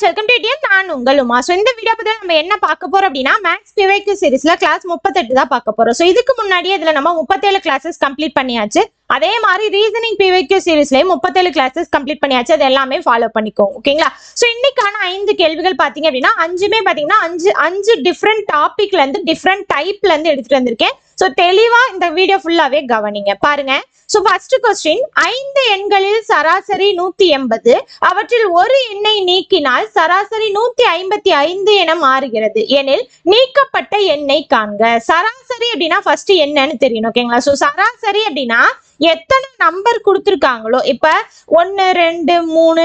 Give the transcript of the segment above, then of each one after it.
Friends welcome to DM நான் உங்கள் Uma so இந்த வீடியோ பற்றி நம்ம என்ன பார்க்க போறோம் அப்படின்னா மேக்ஸ் பிவைக்கு சீரிஸ்ல கிளாஸ் முப்பத்தெட்டு தான் பார்க்க போறோம். ஸோ இதுக்கு முன்னாடியே இதுல நம்ம முப்பத்தேழு கிளாஸஸ் கம்ப்ளீட் பண்ணியாச்சு. அதே மாதிரி ரீசனிங் பிவைக்கு சீரிஸ்லயும் முப்பத்தேழு கிளாஸஸ் கம்ப்ளீட் பண்ணியாச்சு. அது எல்லாமே ஃபாலோ பண்ணிக்கோங்க ஓகேங்களா ஸோ இன்னைக்கான ஐந்து கேள்விகள் பாத்தீங்க அப்படின்னா அஞ்சுமே பாத்தீங்கன்னா அஞ்சு அஞ்சு டிஃப்ரெண்ட் டாபிக்ல இருந்து டிஃப்ரெண்ட் டைப்ல இருந்து எடுத்துட்டு வந்திருக்கேன். ஸோ தெளிவா இந்த வீடியோ ஃபுல்லாவே கவனிங்க. பாருங்க. ஸோ ஃபர்ஸ்ட் கொஸ்டின் ஐந்து எண்களில் சராசரி நூத்தி எண்பது அவற்றில் ஒரு எண்ணை நீக்கினால் சராசரி நூத்தி ஐம்பத்தி ஐந்து என மாறுகிறது. எனில் நீக்கப்பட்ட எண்ணை காண்க. சராசரி அப்படின்னா ஃபர்ஸ்ட் என்னன்னு தெரியணும். ஓகேங்களா ஸோ சராசரி அப்படின்னா எத்தனை நம்பர் கொடுத்துருக்காங்களோ இப்ப ஒன்று ரெண்டு மூணு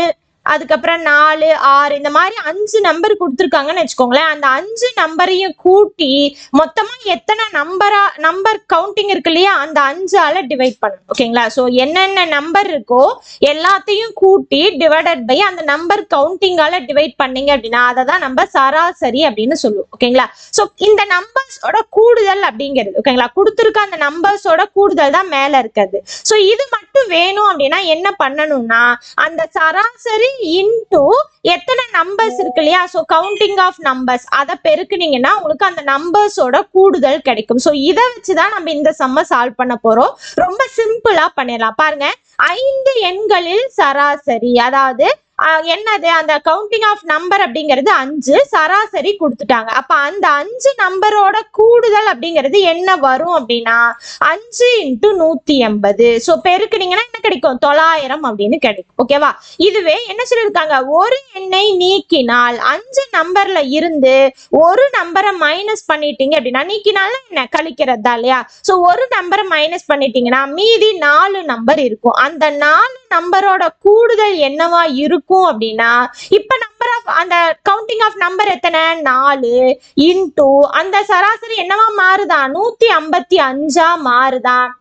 அதுக்கப்புறம் நாலு ஆறு இந்த மாதிரி அஞ்சு நம்பர் கொடுத்துருக்காங்கன்னு வச்சுக்கோங்களேன். அந்த அஞ்சு நம்பரையும் கூட்டி மொத்தமாக எத்தனை நம்பரா நம்பர் கவுண்டிங் இருக்கு இல்லையா? அந்த அஞ்சால டிவைட் பண்ணணும். ஓகேங்களா ஸோ என்னென்ன நம்பர் இருக்கோ எல்லாத்தையும் கூட்டி டிவைடட் பை அந்த நம்பர் கவுண்டிங்கால டிவைட் பண்ணீங்க அப்படின்னா அதை தான் நம்ம சராசரி அப்படின்னு சொல்லுவோம். ஓகேங்களா ஸோ இந்த நம்பர்ஸோட கூடுதல் அப்படிங்கிறது ஓகேங்களா கொடுத்துருக்க அந்த நம்பர்ஸோட கூடுதல் தான் மேல இருக்கிறது. ஸோ இது மட்டும் வேணும் அப்படின்னா என்ன பண்ணணும்னா அந்த சராசரி இன்டூ எத்தனை நம்பர்ஸ் இருக்கு இல்லையா? ஸோ கவுண்டிங் ஆஃப் நம்பர்ஸ் அதை பெருக்குனீங்கன்னா உங்களுக்கு அந்த நம்பர்ஸோட கூடுதல் கிடைக்கும். ஸோ இதை வச்சுதான் நம்ம இந்த சம்ம சால்வ் பண்ண போறோம். ரொம்ப சிம்பிளா பண்ணிடலாம். பாருங்க. ஐந்து எண்களில் சராசரி. அதாவது என்னது? அந்த கவுண்டிங் ஆஃப் நம்பர் அப்படிங்கிறது அஞ்சு. சராசரி கொடுத்துட்டாங்க. அப்ப அந்த அஞ்சு நம்பரோட கூடுதல் அப்படிங்கிறது என்ன வரும் அப்படின்னா அஞ்சு இன்ட்டு நூத்தி எண்பது. ஸோ பெருக்குனீங்கன்னா கிடைக்கும். தொள்ளாயிரம் அப்படின்னு கிடைக்கும். ஓகேவா இதுவே என்ன சொல்லியிருக்காங்க ஒரு எண்ணை நீக்கினால் அஞ்சு நம்பர்ல இருந்து ஒரு நம்பரை மைனஸ் பண்ணிட்டீங்க அப்படின்னா நீக்கினால என்ன? கழிக்கிறதா இல்லையா? ஸோ ஒரு நம்பரை மைனஸ் பண்ணிட்டீங்கன்னா மீதி நாலு நம்பர் இருக்கும். அந்த நாலு நம்பரோட கூடுதல் என்னவா இருக்கும் அப்படின்னா இப்ப நம்பர் ஆஃப் அந்த கவுண்டிங் ஆஃப் நம்பர் எத்தனை? நாலு இன்டூ அந்த சராசரி என்னவா மாறுதா? நூத்தி ஐம்பத்தி அஞ்சா மாறுதான்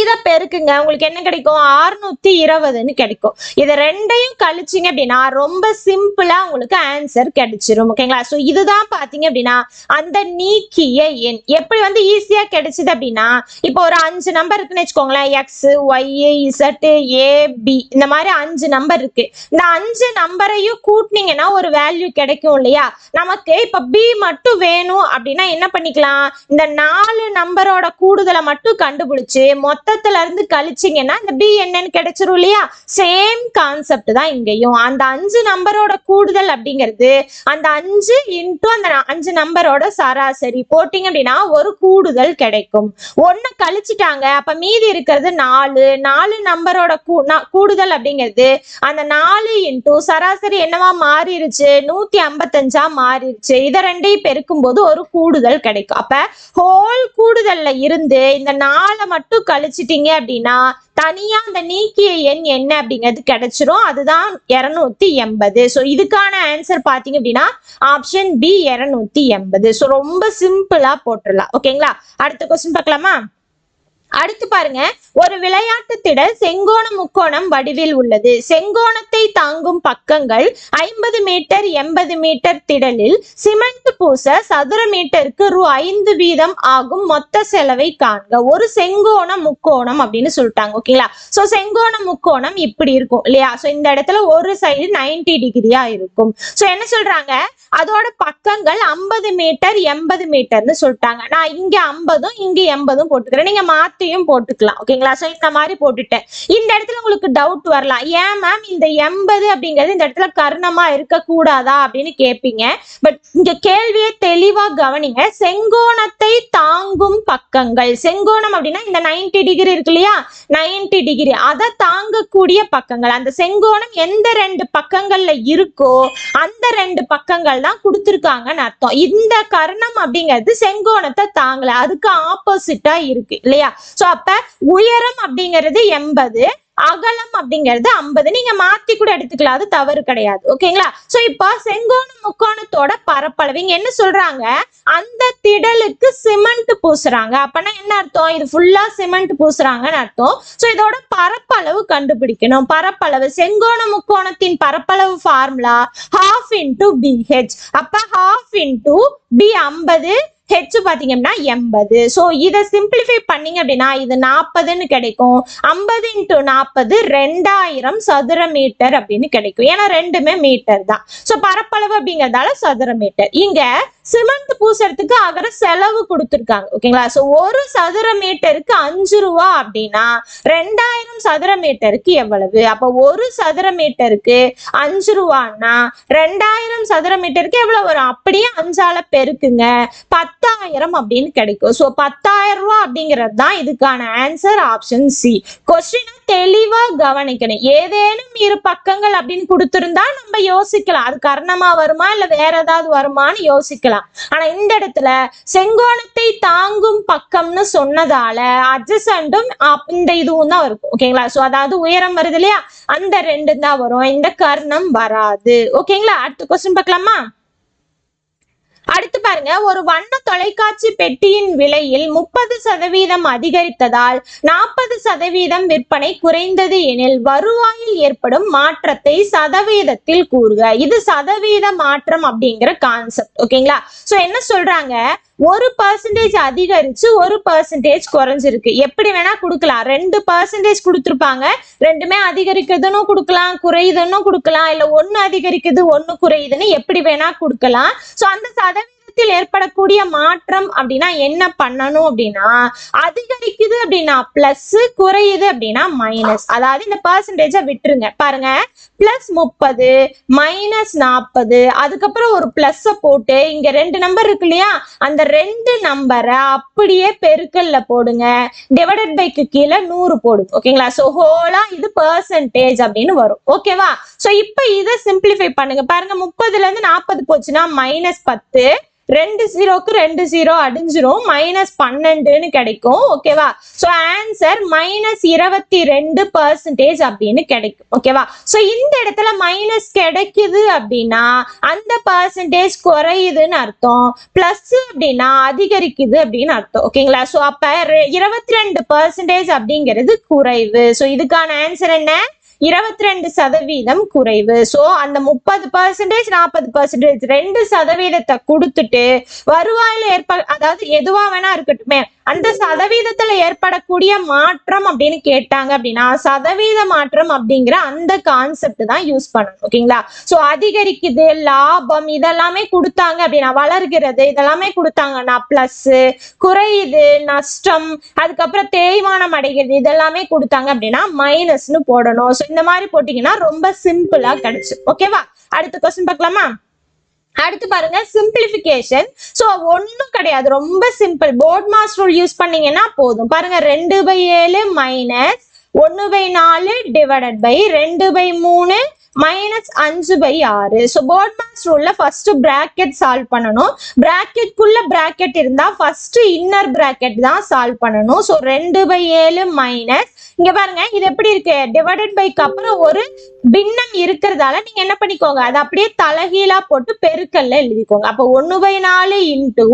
இதை பெருக்குங்க. உங்களுக்கு என்ன கிடைக்கும்? அறுநூத்தி இருபதுன்னு கிடைக்கும். இதை ரெண்டையும் கழிச்சிங்க அப்படின்னா ரொம்ப சிம்பிளா உங்களுக்கு ஆன்சர் கிடைச்சிரும். ஓகேங்களா ஸோ இதுதான் பாத்தீங்க அப்படின்னா அந்த நீக்கிய எண். எப்படி வந்து ஈஸியா கிடைச்சது அப்படின்னா இப்போ ஒரு அஞ்சு நம்பர் இருக்குன்னு வச்சுக்கோங்களேன். X Y Z A B இந்த மாதிரி அஞ்சு நம்பர் இருக்கு. இந்த அஞ்சு நம்பரையும் கூட்டினீங்கன்னா ஒரு வேல்யூ கிடைக்கும் இல்லையா? நமக்கு இப்ப பி மட்டும் வேணும் அப்படின்னா என்ன பண்ணிக்கலாம்? இந்த நாலு நம்பரோட கூடுதலை மட்டும் கண்டுபிடிச்சு மொத்தத்துல இருந்து கழிச்சிங்கன்னா இந்த பி என்னன்னு கிடைச்சிரும் இல்லையா? சேம் கான்செப்ட் தான் இங்கேயும். அந்த அஞ்சு நம்பரோட கூடுதல் அப்படிங்கிறது அந்த அஞ்சு இன்ட்டு அந்த அஞ்சு நம்பரோட சராசரி. போட்டீங்க அப்படின்னா ஒரு கூடுதல் கிடைக்கும். ஒன்னு கழிச்சிட்டாங்க அப்ப மீதி இருக்கிறது நாலு. நாலு நம்பரோட கூடுதல் அப்படிங்கிறது அந்த நாலு இன்ட்டு சராசரி என்னவா மாறிடுச்சு நூத்தி ஐம்பத்தஞ்சா மாறிடுச்சு இதை ரெண்டையும் பெருக்கும் போது ஒரு கூடுதல் கிடைக்கும். அப்ப ஹோல் கூடுதல்ல இருந்து இந்த நாலை மட்டும் கழிச்சிட்டீங்க அப்படின்னா தனியா அந்த நீக்கிய எண் என்ன அப்படிங்கிறது கிடைச்சிரும். அதுதான் இருநூத்தி எண்பது. ஸோ இதுக்கான ஆன்சர் பாத்தீங்க அப்படின்னா ஆப்ஷன் பி இருநூத்தி எண்பது. ஸோ ரொம்ப சிம்பிளா போட்டுடலாம் ஓகேங்களா அடுத்த கொஸ்டின் பார்க்கலாமா? அடுத்து பாருங்க. ஒரு விளையாட்டு திடல் செங்கோண முக்கோணம் வடிவில் உள்ளது. செங்கோணத்தை தாங்கும் பக்கங்கள் ஐம்பது மீட்டர் எண்பது மீட்டர் திடலில் சிமெண்ட் பூச சதுர மீட்டருக்கு ரூ ஐந்து வீதம் ஆகும் மொத்த செலவை காண்க. ஒரு செங்கோண முக்கோணம் அப்படின்னு சொல்லிட்டாங்க ஓகேங்களா சோ செங்கோண முக்கோணம் இப்படி இருக்கும் இல்லையா? சோ இந்த இடத்துல ஒரு சைடு 90 டிகிரியா இருக்கும். சோ என்ன சொல்றாங்க? அதோட பக்கங்கள் ஐம்பது மீட்டர் எண்பது மீட்டர்னு சொல்லிட்டாங்க. நான் இங்க ஐம்பதும் இங்க எண்பதும் போட்டுக்கிறேன். நீங்க மாத்தியும் போட்டுக்கலாம். ஓகேங்களா? சோ இந்த மாதிரி போட்டுட்டேன். இந்த இடத்துல உங்களுக்கு டவுட் வரலாம். ஏன் மேம் இந்த எண்பது அப்படிங்கிறது இந்த இடத்துல கர்ணமா இருக்க கூடாதா அப்படின்னு கேட்பீங்க பட் இங்க கேள்வியை தெளிவா கவனிங்க. செங்கோணத்தை தாங்கும் பக்கங்கள். செங்கோணம் அப்படின்னா இந்த 90 டிகிரி இருக்கு இல்லையா? 90 டிகிரி அதை தாங்கக்கூடிய பக்கங்கள். அந்த செங்கோணம் எந்த ரெண்டு பக்கங்கள்ல இருக்கோ அந்த ரெண்டு பக்கங்கள் தான் கொடுத்துருக்காங்கன்னு அர்த்தம். இந்த கர்ணம் அப்படிங்கிறது செங்கோணத்தை தாங்கல. அதுக்கு ஆப்போசிட்டா இருக்கு இல்லையா? சோ அப்ப உயரம் அப்படிங்கிறது எண்பது அகலம் அப்படிங்கிறது ஐம்பது. நீங்க மாத்தி கூட எடுத்துக்கலாம். அது தவறு கிடையாது. ஓகேங்களா சோ இப்போ செங்கோண முக்கோணத்தோட பரப்பளவு இங்க என்ன சொல்றாங்க? அந்த திடலுக்கு சிமெண்ட் பூசுறாங்க. அப்படின்னா என்ன அர்த்தம்? இது ஃபுல்லா சிமெண்ட் பூசுறாங்கன்னு அர்த்தம். சோ இதோட பரப்பளவு கண்டுபிடிக்கணும். பரப்பளவு செங்கோண முக்கோணத்தின் பரப்பளவு ஃபார்முலா ஹாஃப் இன்டூ பிஹெச் அப்ப ஹாஃப் இன்டூ பி ஐம்பது ஹெச் பாத்தீங்க அப்படின்னா எண்பது. ஸோ இதை சிம்பிளிஃபை பண்ணீங்க அப்படின்னா இது நாற்பதுன்னு கிடைக்கும். ஐம்பது இன்ட்டு நாற்பது ரெண்டாயிரம் சதுர மீட்டர் அப்படின்னு கிடைக்கும். ஏன்னா ரெண்டுமே மீட்டர் தான். ஸோ பரப்பளவு அப்படிங்கறதால சதுர மீட்டர் இங்க சிமெண்ட் பூசறதுக்கு ஆகிற செலவு கொடுத்துருக்காங்க. ஓகேங்களா? ஸோ ஒரு சதுர மீட்டருக்கு அஞ்சு ரூபா அப்படின்னா ரெண்டாயிரம் சதுர மீட்டருக்கு எவ்வளவு? அப்போ ஒரு சதுர மீட்டருக்கு அஞ்சு ரூபான்னா ரெண்டாயிரம் சதுர மீட்டருக்கு எவ்வளவு வரும்? அப்படியே அஞ்சால பெருக்குங்க. பத்தாயிரம் அப்படின்னு கிடைக்கும். ஸோ பத்தாயிரம் ரூபா அப்படிங்கிறது தான் இதுக்கான ஆன்சர் ஆப்ஷன் சி கொஸ்டின் தெளிவா கவனிக்கணும். ஏதேனும் இரு பக்கங்கள் அப்படின்னு கொடுத்துருந்தா நம்ம யோசிக்கலாம். அது கர்ணமா வருமா இல்ல வேற ஏதாவது வருமான்னு யோசிக்கலாம். ஆனா இந்த இடத்துல செங்கோணத்தை தாங்கும் பக்கம்னு சொன்னதால அட்ஜசண்டும் இந்த இதுவும் தான் இருக்கும். ஓகேங்களா சோ அதாவது உயரம் வருது இல்லையா? அந்த ரெண்டு தான் வரும். இந்த கர்ணம் வராது. ஓகேங்களா அடுத்த கொஸ்டின் பார்க்கலாமா? அடுத்து பாருங்க ஒரு வண்ண தொலைக்காட்சி பெட்டியின் விலையில் முப்பது சதவீதம் அதிகரித்ததால் நாற்பது சதவீதம் விற்பனை குறைந்தது எனில் வருவாயில் ஏற்படும் மாற்றத்தை சதவீதத்தில் கூறுக. இது சதவீத மாற்றம் அப்படிங்கிற கான்செப்ட் ஓகேங்களா சோ என்ன சொல்றாங்க? ஒரு பர்சன்டேஜ் அதிகரிச்சு ஒரு பர்சன்டேஜ் குறைஞ்சிருக்கு. எப்படி வேணா கொடுக்கலாம். ரெண்டு பர்சன்டேஜ் கொடுத்துருப்பாங்க. ரெண்டுமே அதிகரிக்குதுன்னு கொடுக்கலாம். குறையுதுன்னு கொடுக்கலாம். இல்ல ஒண்ணு அதிகரிக்குது ஒண்ணு குறையுதுன்னு எப்படி வேணா கொடுக்கலாம். சோ அந்த சதவீதத்தில் ஏற்படக்கூடிய மாற்றம் அப்படின்னா என்ன பண்ணணும் அப்படின்னா அதிகரிக்குது அப்படின்னா பிளஸ் குறையுது அப்படின்னா மைனஸ் அதாவது இந்த பர்சன்டேஜை விட்டுருங்க. பாருங்க. பிளஸ் முப்பது மைனஸ் நாற்பது அதுக்கப்புறம் ஒரு பிளஸ் போட்டு இங்க ரெண்டு நம்பர் இருக்கு இல்லையா? அந்த ரெண்டு நம்பரை அப்படியே பெருக்கல்ல போடுங்க. டிவைடட் பைக்கு கீழே நூறு போடுங்க. ஓகேங்களா? சோ ஹோலா இது பர்சன்டேஜ் அப்படின்னு வரும். ஓகேவா? சோ இப்போ இதை சிம்பிளிஃபை பண்ணுங்க. பாருங்க முப்பதுல இருந்து நாற்பது போச்சுன்னா மைனஸ் பத்து ரெண்டு ஜீரோக்கு ரெண்டு ஜீரோ அடிஞ்சிரும். மைனஸ் பன்னெண்டுன்னு கிடைக்கும். ஓகேவா ஸோ ஆன்சர் மைனஸ் இருபத்தி ரெண்டு பர்சன்டேஜ் அப்படின்னு கிடைக்கும். ஓகேவா ஸோ இந்த இடத்துல மைனஸ் கிடைக்குது அப்படின்னா அந்த பர்சன்டேஜ் குறையுதுன்னு அர்த்தம். பிளஸ் அப்படின்னா அதிகரிக்குது அப்படின்னு அர்த்தம். ஓகேங்களா ஸோ அப்ப இருபத்தி ரெண்டு பர்சன்டேஜ் அப்படிங்கிறது குறைவு. ஸோ இதுக்கான ஆன்சர் என்ன? இருபத்தி ரெண்டு சதவீதம் குறைவு. சோ அந்த முப்பது பர்சன்டேஜ் நாற்பது பர்சன்டேஜ் ரெண்டு சதவீதத்தை கொடுத்துட்டு வருவாயில ஏற்ப அதாவது எதுவா வேணா இருக்கட்டுமே அந்த சதவீதத்துல ஏற்படக்கூடிய மாற்றம் அப்படின்னு கேட்டாங்க அப்படின்னா சதவீத மாற்றம் அப்படிங்கிற அந்த கான்செப்ட் தான் யூஸ் பண்ணணும் ஓகேங்களா? சோ அதிகரிக்குது லாபம் இதெல்லாமே கொடுத்தாங்க அப்படின்னா வளர்கிறது இதெல்லாமே கொடுத்தாங்கன்னா பிளஸ் குறையுது நஷ்டம் அதுக்கப்புறம் தேய்மானம் அடைகிறது இதெல்லாமே கொடுத்தாங்க அப்படின்னா மைனஸ்னு போடணும். ஸோ இந்த மாதிரி போட்டீங்கன்னா ரொம்ப சிம்பிளா கிடைச்சு ஓகேவா? அடுத்த கொஸ்டின் பார்க்கலாமா? அடுத்து பாருங்க சிம்பிளிஃபிகேஷன் ஸோ ஒன்றும் கிடையாது. ரொம்ப simple BODMAS rule use பண்ணீங்கன்னா போதும். பாருங்க ரெண்டு பை ஏழு மைனஸ் ஒன்று பை நாலு டிவைடட் பை ரெண்டு பை மூணு மைனஸ் அஞ்சு பை ஆறு. ஸோ போர்ட் மாஸ் ரூல்ல ஃபர்ஸ்ட் பிராக்கெட் சால்வ் பண்ணணும். பிராக்கெட்குள்ள பிராக்கெட் இருந்தா ஃபர்ஸ்ட் இன்னர் பிராக்கெட் தான் சால்வ் பண்ணணும். ஸோ ரெண்டு பை ஏழு மைனஸ் இங்க பாருங்க இது எப்படி இருக்கு? டிவைடட் பைக்கு அப்புறம் ஒரு பின்னம் இருக்கிறதால நீங்க என்ன பண்ணிக்கோங்க அதை அப்படியே தலகீழா போட்டு பெருக்கல்ல எழுதிக்கோங்க. அப்போ ஒன்னு பை நாலு இன்டூ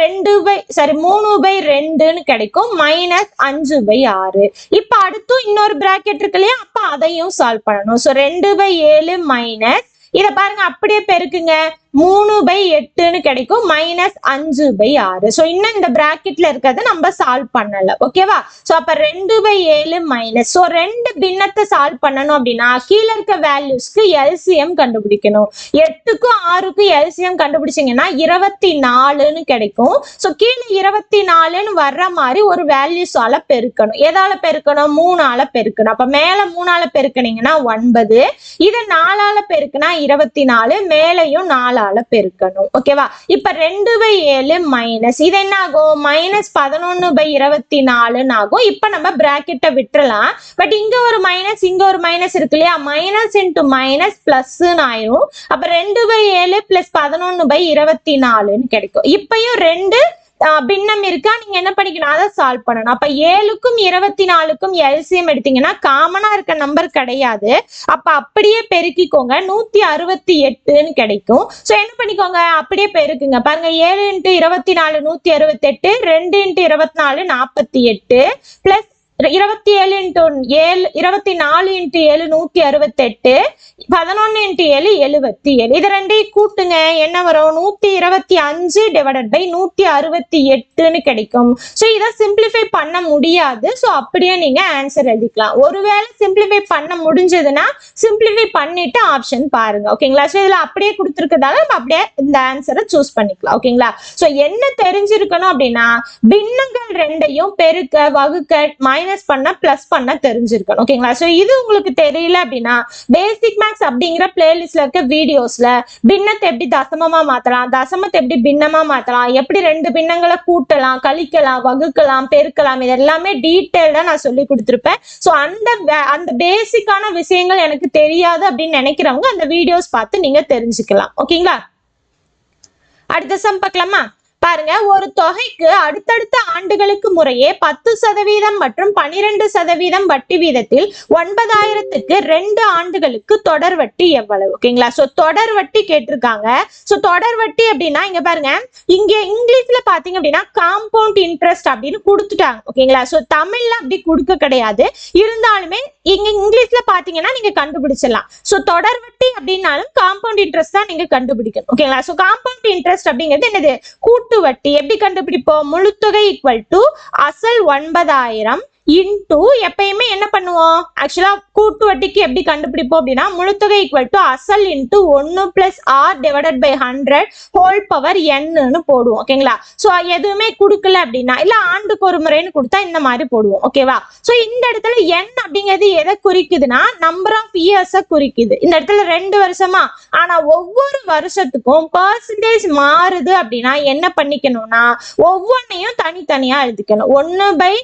ரெண்டு பை சாரி மூணு பை ரெண்டுன்னு கிடைக்கும். மைனஸ் அஞ்சு பை ஆறு. இப்ப அடுத்தும் இன்னொரு பிராக்கெட் இருக்கு இல்லையா? அப்ப அதையும் சால்வ் பண்ணணும். ஸோ ரெண்டு பை ஏழு மைனஸ் இதை பாருங்க அப்படியே பெருக்குங்க. மூணு பை எட்டுன்னு கிடைக்கும். மைனஸ் அஞ்சு பை ஆறு. ஸோ இன்னும் இந்த பிராக்கெட்ல இருக்கிறத நம்ம சால்வ் பண்ணல. ஓகேவா ஸோ அப்ப ரெண்டு பை ஏழு மைனஸ் ஸோ ரெண்டு பின்னத்தை சால்வ் பண்ணணும் அப்படின்னா கீழே இருக்க வேல்யூஸ்க்கு எல்சிஎம் கண்டுபிடிக்கணும். எட்டுக்கும் ஆறுக்கும் எல்சிஎம் கண்டுபிடிச்சீங்கன்னா இருபத்தி நாலுன்னு கிடைக்கும். ஸோ கீழே இருபத்தி நாலுன்னு வர்ற மாதிரி ஒரு வேல்யூஸால பெருக்கணும். எதால பெருக்கணும்? மூணால பெருக்கணும். அப்ப மேல மூணால பெருக்கினீங்கன்னா ஒன்பது. இதை நாலால பெருக்குனா இருபத்தி நாலு மேலையும் நாலால பெருக்கணும். ஓகேவா இப்ப ரெண்டு பை ஏழு மைனஸ் இது என்ன ஆகும் மைனஸ் பதினொன்னு பை இருபத்தி நாலுன்னு ஆகும். இப்ப நம்ம பிராக்கெட்டை விட்டுறலாம். பட் இங்க ஒரு மைனஸ் இங்க ஒரு மைனஸ் இருக்கு இல்லையா? மைனஸ் இன்டு மைனஸ் பிளஸ்ன்னு ஆயிரும். அப்ப ரெண்டு பை ஏழு பிளஸ் பதினொன்னு பை இருபத்தி நாலுன்னு கிடைக்கும். இப்பயும் ரெண்டு பின்னம் இருக்கா? நீங்க என்ன பண்ணிக்கணும் அதை சால்வ் பண்ணணும். அப்ப ஏழுக்கும் இருபத்தி நாலுக்கும் எல்சிஎம் எடுத்தீங்கன்னா காமனா இருக்க நம்பர் கிடையாது. அப்ப அப்படியே பெருக்கிக்கோங்க. நூத்தி அறுபத்தி எட்டுன்னு கிடைக்கும். சோ என்ன பண்ணிக்கோங்க? அப்படியே பெருக்குங்க. பாருங்க ஏழு இன்ட்டு இருபத்தி நாலு நூத்தி அறுபத்தி எட்டு ரெண்டு இன்ட்டு இருபத்தி நாலு நாற்பத்தி எட்டு பிளஸ் இருபத்தி ஏழு இன்ட்டு ஏழு இருபத்தி நாலு இன்ட்டு ஏழு நூத்தி அறுபத்தெட்டு பதினொன்னு இன்ட்டு ஏழு எழுபத்தி ஏழு. இது ரெண்டையும் கூட்டுங்க. என்ன வரும்? நூத்தி இருபத்தி அஞ்சு டிவைடட் பை நூத்தி அறுபத்தி எட்டுன்னு கிடைக்கும். ஸோ இதை சிம்பிளிஃபை பண்ண முடியாது. ஸோ அப்படியே நீங்க ஆன்சர் எழுதிக்கலாம். ஒருவேளை சிம்பிளிஃபை பண்ண முடிஞ்சதுன்னா சிம்பிளிஃபை பண்ணிட்டு ஆப்ஷன் பாருங்க. ஓகேங்களா? ஸோ இதுல அப்படியே கொடுத்துருக்கதால நம்ம அப்படியே இந்த ஆன்சரை சூஸ் பண்ணிக்கலாம். ஓகேங்களா? ஸோ என்ன தெரிஞ்சிருக்கணும் அப்படின்னா பின்னங்கள் ரெண்டையும் பெருக்க வகுக்க மைனஸ் பண்ண பிளஸ் பண்ண தெரிஞ்சிருக்கணும். ஓகேங்களா ஸோ இது உங்களுக்கு தெரியல அப்படின்னா பேசிக் மேக்ஸ் அப்படிங்கிற பிளேலிஸ்ட்ல இருக்க வீடியோஸ்ல பின்னத்தை எப்படி தசமமா மாத்தலாம் தசமத்தை எப்படி பின்னமா மாத்தலாம் எப்படி ரெண்டு பின்னங்களை கூட்டலாம் கழிக்கலாம் வகுக்கலாம் பெருக்கலாம் இது எல்லாமே டீட்டெயில்டா நான் சொல்லி கொடுத்துருப்பேன். ஸோ அந்த அந்த பேசிக்கான விஷயங்கள் எனக்கு தெரியாது அப்படின்னு நினைக்கிறவங்க அந்த வீடியோஸ் பார்த்து நீங்க தெரிஞ்சுக்கலாம். ஓகேங்களா அடுத்த சம் பார்க்கலாமா? பாருங்க ஒரு தொகைக்கு அடுத்தடுத்த ஆண்டுகளுக்கு முறையே பத்து சதவீதம் மற்றும் பனிரெண்டு சதவீதம் வட்டி வீதத்தில் ஒன்பதாயிரத்துக்கு ரெண்டு ஆண்டுகளுக்கு தொடர் வட்டி எவ்வளவு? ஓகேங்களா? சோ தொடர் வட்டி கேட்டிருக்காங்க. சோ தொடர் வட்டி அப்படின்னா இங்க பாருங்க இங்க இங்கிலீஷ்ல பாத்தீங்க அப்படின்னா காம்பவுண்ட் இன்ட்ரெஸ்ட் அப்படின்னு கொடுத்துட்டாங்க. ஓகேங்களா? சோ தமிழ்ல அப்படி கொடுக்க கிடையாது. இருந்தாலுமே இங்க இங்கிலீஷ்ல பாத்தீங்கன்னா நீங்க கண்டுபிடிச்சிடலாம். சோ தொடர் வட்டி அப்படின்னாலும் காம்பவுண்ட் இன்ட்ரெஸ்ட் தான் நீங்க கண்டுபிடிக்கணும். ஓகேங்களா சோ காம்பவுண்ட் இன்ட்ரெஸ்ட் அப்படிங்கிறது என்னது? கூட்டு வட்டி. எப்படி கண்டுபிடிப்போம்? முழுத்தொகை ஈக்குவல் டு அசல் ஒன்பதாயிரம் இன்டூ எப்பயுமே என்ன பண்ணுவோம்? ஆக்சுவலா கூட்டு வட்டிக்கு எப்படி கண்டுபிடிப்போம் அப்படின்னா முழுத்தொகை ஈக்குவல் டு அசல் இன்ட்டு ஒன்று plus R divided by hundred whole power என்னன்னு போடுவோம் ஓகேங்களா ஸோ எதுவுமே கொடுக்கல அப்படின்னா இல்லை ஆண்டுக்கு ஒரு முறைன்னு கொடுத்தா இந்த மாதிரி போடுவோம் ஓகேவா ஸோ இந்த இடத்துல என் அப்படிங்கிறது எதை குறிக்குதுன்னா நம்பர் ஆஃப் இயர்ஸை குறிக்குது. இந்த இடத்துல ரெண்டு வருஷமா? ஆனால் ஒவ்வொரு வருஷத்துக்கும் பர்சன்டேஜ் மாறுது அப்படின்னா என்ன பண்ணிக்கணும்னா ஒவ்வொன்றையும் தனித்தனியாக எழுதிக்கணும். ஒன்று பை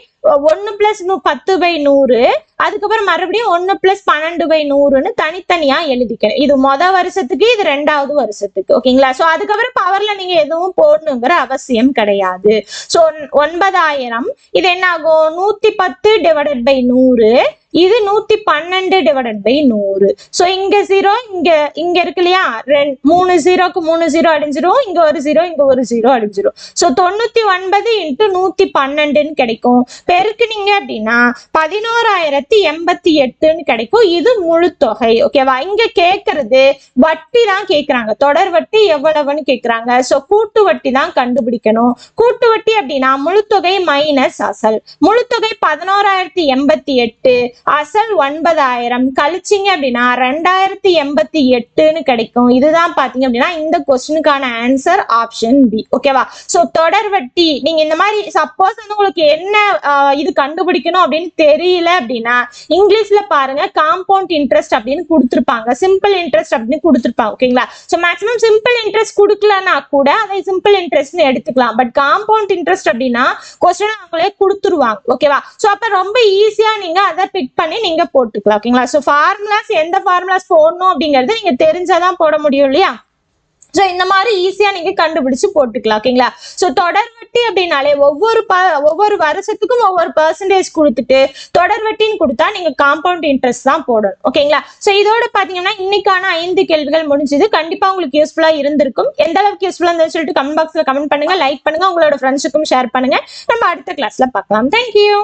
ஒன்று பிளஸ் பத்து பை நூறு அதுக்கப்புறம் மறுபடியும் ஒன்னு பிளஸ் பன்னெண்டு பை நூறுன்னு தனித்தனியா எழுதிக்கணும். இது மொத வருஷத்துக்கு இது ரெண்டாவது வருஷத்துக்கு. ஓகேங்களா சோ அதுக்கப்புறம் பவர்ல நீங்க எதுவும் போடணுங்கிற அவசியம் கிடையாது. சோ ஒன்பதாயிரம் இது என்ன ஆகும் நூத்தி பத்து டிவைடட் பை நூறு. இது நூத்தி பன்னெண்டு டிவைடட் பை நூறு. ஸோ இங்க ஜீரோ இங்க இங்க இருக்கு இல்லையா? ரெண்டு மூணு ஜீரோக்கு மூணு ஜீரோ அடிஞ்சிரும் இங்க ஒரு ஜீரோ இங்க ஒரு ஜீரோ அடிஞ்சிரும் ஸோ தொண்ணூத்தி ஒன்பது இன்ட்டு நூத்தி பன்னெண்டுன்னு கிடைக்கும். பெருக்குனீங்க அப்படின்னா பதினோராயிரத்தி எண்பத்தி எட்டுன்னு கிடைக்கும். இது முழு தொகை ஓகேவா இங்க கேக்குறது வட்டி தான் கேக்குறாங்க. தொடர் வட்டி எவ்வளவுன்னு கேக்குறாங்க. ஸோ கூட்டு வட்டி தான் கண்டுபிடிக்கணும். கூட்டு வட்டி அப்படின்னா முழுத்தொகை மைனஸ் அசல். முழுத்தொகை பதினோராயிரத்தி எண்பத்தி எட்டு. அசல் ஒன்பதாயிரம். கழிச்சிங்க அப்படின்னா ரெண்டாயிரத்தி எண்பத்தி எட்டுன்னு கிடைக்கும். இதுதான் பாத்தீங்க அப்படின்னா இந்த கொஸ்டினுக்கான ஆன்சர் ஆப்ஷன் பி ஓகேவா சோ தொடர் வட்டி. நீங்க இந்த மாதிரி சப்போஸ் வந்து உங்களுக்கு என்ன இது கண்டுபிடிக்கணும் அப்படின்னு தெரியல அப்படின்னா இங்கிலீஷ்ல பாருங்க காம்பவுண்ட் இன்ட்ரெஸ்ட் அப்படின்னு கொடுத்துருப்பாங்க. சிம்பிள் இன்ட்ரெஸ்ட் அப்படின்னு கொடுத்துருப்பாங்க. ஓகேங்களா சோ மேக்ஸிமம் சிம்பிள் இன்ட்ரெஸ்ட் கொடுக்கலன்னா கூட அதை சிம்பிள் இன்ட்ரெஸ்ட்னு எடுத்துக்கலாம். பட் காம்பவுண்ட் இன்ட்ரெஸ்ட் அப்படின்னா கொஸ்டின் அவங்களே கொடுத்துருவாங்க. ஓகேவா சோ அப்ப ரொம்ப ஈஸியா நீங்க அதை பிக் பண்ணி நீங்க போட்டுக்கலாம் ஓகேங்களா? ஸோ ஃபார்முலாஸ் எந்த ஃபார்முலாஸ் போடணும் அப்படிங்கறது நீங்க தெரிஞ்சாதான் போட முடியும் இல்லையா? ஸோ இந்த மாதிரி ஈஸியா நீங்க கண்டுபிடிச்சு போட்டுக்கலாம் ஓகேங்களா? ஸோ தொடர் வட்டி அப்படின்னாலே ஒவ்வொரு ப ஒவ்வொரு வருஷத்துக்கும் ஒவ்வொரு பர்சன்டேஜ் கொடுத்துட்டு தொடர் வட்டின்னு கொடுத்தா நீங்க காம்பவுண்ட் இன்ட்ரெஸ்ட் தான் போடணும் ஓகேங்களா? ஸோ இதோட பாத்தீங்கன்னா இன்னைக்கான ஐந்து கேள்விகள் முடிஞ்சது. கண்டிப்பா உங்களுக்கு யூஸ்ஃபுல்லா இருந்திருக்கும். எந்த அளவுக்கு யூஸ்ஃபுல்லா இருந்தது சொல்லிட்டு கமெண்ட் பாக்ஸ்ல கமெண்ட் பண்ணுங்க லைக் பண்ணுங்க உங்களோட ஃப்ரெண்ட்ஸுக்கும் ஷேர் பண்ணுங்க. நம்ம அடுத்த கிளாஸ்ல பார்க்கலாம். தேங்க்யூ